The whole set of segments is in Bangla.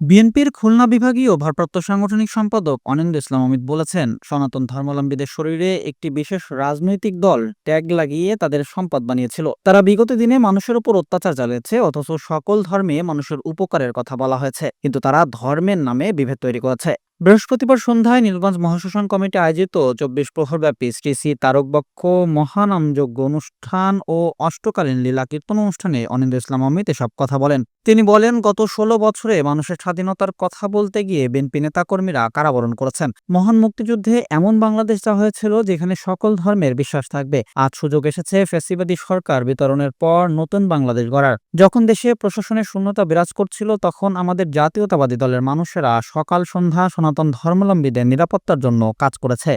বিএনপির খুলনা বিভাগীয় ভারপ্রাপ্ত সাংগঠনিক সম্পাদক অনিন্দ ইসলাম অমিত বলেছেন, সনাতন ধর্মাবলম্বীদের শরীরে একটি বিশেষ রাজনৈতিক দল ট্যাগ লাগিয়ে তাদের সম্পদ বানিয়েছিল। তারা বিগত দিনে মানুষের উপর অত্যাচার চালিয়েছে, অথচ সকল ধর্মে মানুষের উপকারের কথা বলা হয়েছে। কিন্তু তারা ধর্মের নামে বিভেদ তৈরি করেছে। বৃহস্পতিবার সন্ধ্যায় নীলগঞ্জ মহাশাসন কমিটি আয়োজিত চব্বিশ প্রহরব্যাপী শ্রী শ্রী তারকবক্ষ মহানামযজ্ঞ অনুষ্ঠান ও অষ্টকালীন লীলা কীর্তন অনুষ্ঠানে অনিন্দ ইসলাম অমিত এসব কথা বলেন। তিনি বলেন, গত ষোলো বছরে মানুষের স্বাধীনতার কথা বলতে গিয়ে বিএনপি নেতাকর্মীরা কারাবরণ করেছেন। মহান মুক্তিযুদ্ধে এমন বাংলাদেশ যা হয়েছিল যেখানে সকল ধর্মের বিশ্বাস থাকবে। আজ সুযোগ এসেছে ফ্যাসিবাদী সরকার বিতরণের পর নতুন বাংলাদেশ গড়ার। যখন দেশে প্রশাসনের শূন্যতা বিরাজ করছিল, তখন আমাদের জাতীয়তাবাদী দলের মানুষেরা সকাল সন্ধ্যা সনাতন ধর্মাবলম্বীদের নিরাপত্তার জন্য কাজ করেছে।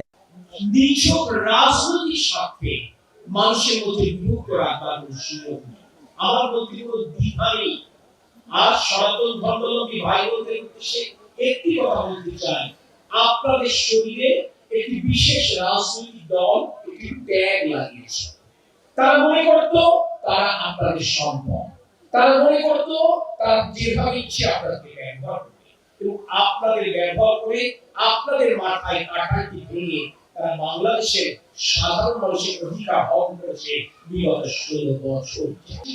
আপনাদের তারা মনে করতো তারা আপনাদের যেভাবে ইচ্ছে আপনাদেরকে ব্যবহার এবং আপনাদের ব্যবহার করে আপনাদের মাথায় কাঠাটি ভেঙে তারা বাংলাদেশের সাধারণ মানুষের অধিকার হরণ করেছে বিগত ষোলো বছর।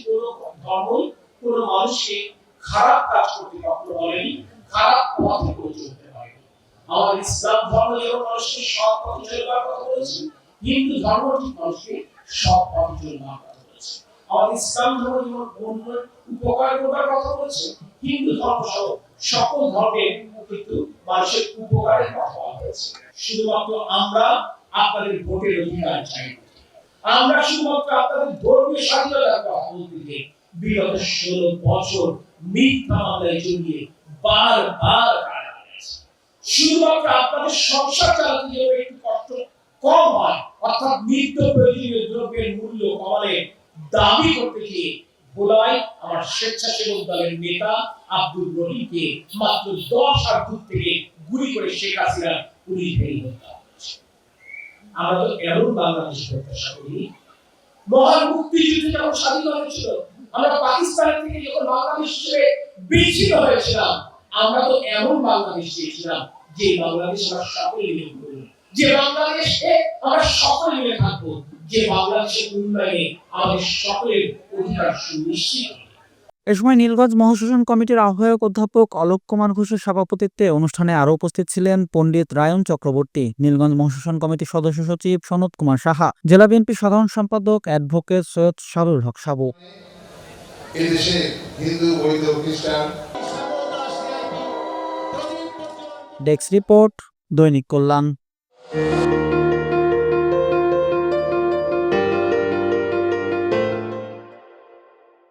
কোনো ধর্মই কোনো মানুষকে খারাপ কাজ করতে কখনো বলেনি, খারাপ পথে করে পারেনি। আমার ইসলাম ধর্ম যেমন মানুষকে সৎ পথে চলবার কথা বলেছে, হিন্দু ধর্ম ঠিক মানুষকে সৎ পথে চলবার কথা বলেছে। ইসলাম ধর্ম উপকার করবার কথা বলেছে, হিন্দু ধর্ম সহ সকল ধর্মের কিন্তু মানুষের উপকারের কথা হয়েছে। শুধুমাত্র আমরা আপনাদের ভোটের অধিকার চাই আমরা শুধুমাত্র আপনাদের ধর্মীয় স্বাধীনতার কথা বলতে গিয়ে বিগত ষোলো বছর মিথ্যা মামলায় জড়িয়ে বারবার শুধুমাত্র আপনাদের সংসার চালাতে একটু কষ্ট কম হয়, অর্থাৎ নিত্য প্রয়োজনীয় দ্রব্যের মূল্য কমালে দাবি করতে গিয়ে ভোলায় আমার স্বেচ্ছাসেবক দলের নেতা আব্দুল রহিমকে মাত্র দশ হাত দূর থেকে গুলি করে শেখ হাসিনা পুলিশ হত্যা আমরা তো এমন বাংলাদেশ প্রত্যাশা করি, মহান যখন স্বাধীন হয়েছিল, আমরা পাকিস্তানের থেকে যখন বাংলাদেশ হিসেবে বিচ্ছিন্ন হয়েছিলাম, আমরা তো এমন বাংলাদেশ চেয়েছিলাম যে বাংলাদেশ আমরা সকলে মিলে যে বাংলাদেশে আমরা সকলে মিলে থাকব। যে বাংলাদেশের উন্নয়নে আমাদের সকলের অধিকার সুনিশ্চিত এ সময় নীলগঞ্জ মহাশাসন কমিটির আহ্বায়ক অধ্যাপক অলোক কুমার ঘোষের সভাপতিত্বে অনুষ্ঠানে আরও উপস্থিত ছিলেন পণ্ডিত রায়ন চক্রবর্তী নীলগঞ্জ মহাশাসন কমিটির সদস্য সচিব সনদ কুমার সাহা জেলা বিএনপি সাধারণ সম্পাদক অ্যাডভোকেট সৈয়দ সারুল হক সাবু। এদেশে হিন্দু বৈধ খ্রিস্টান। ডেস্ক রিপোর্ট দৈনিক কল্যাণ।